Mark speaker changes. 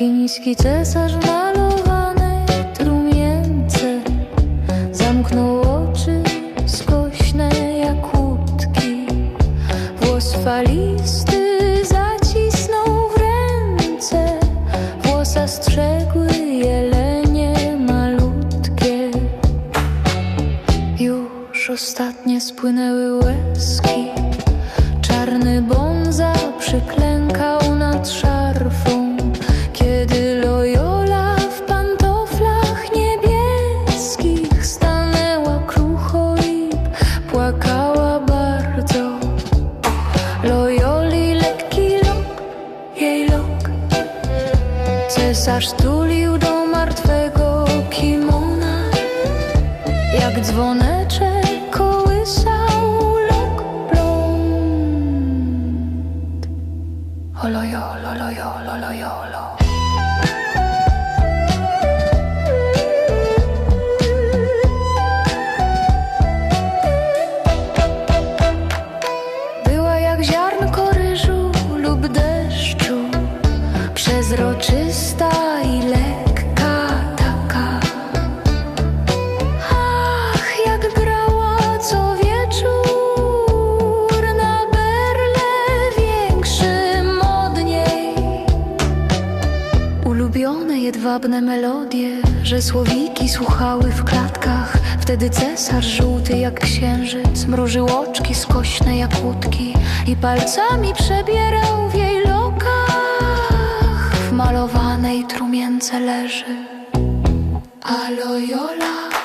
Speaker 1: Rosyjski cesarz malowane trumience. Zamknął oczy skośne jak łódki. Włos falisty zacisnął w ręce. Włosa strzegły jelenie malutkie. Już ostatnie spłynęły łezki. Czarny bonza Cesarz tulił do martwego kimona. Jak dzwoneczek kołysał lok blond. Olojolo, lojolo, lojolo Była jak ziarnko ryżu lub deszczu. Przezroczysta jedwabne melodie, że słowiki słuchały w klatkach. Wtedy cesarz żółty jak księżyc mrużył oczki skośne jak łódki i palcami przebierał w jej lokach. W malowanej trumience leży. A Loyola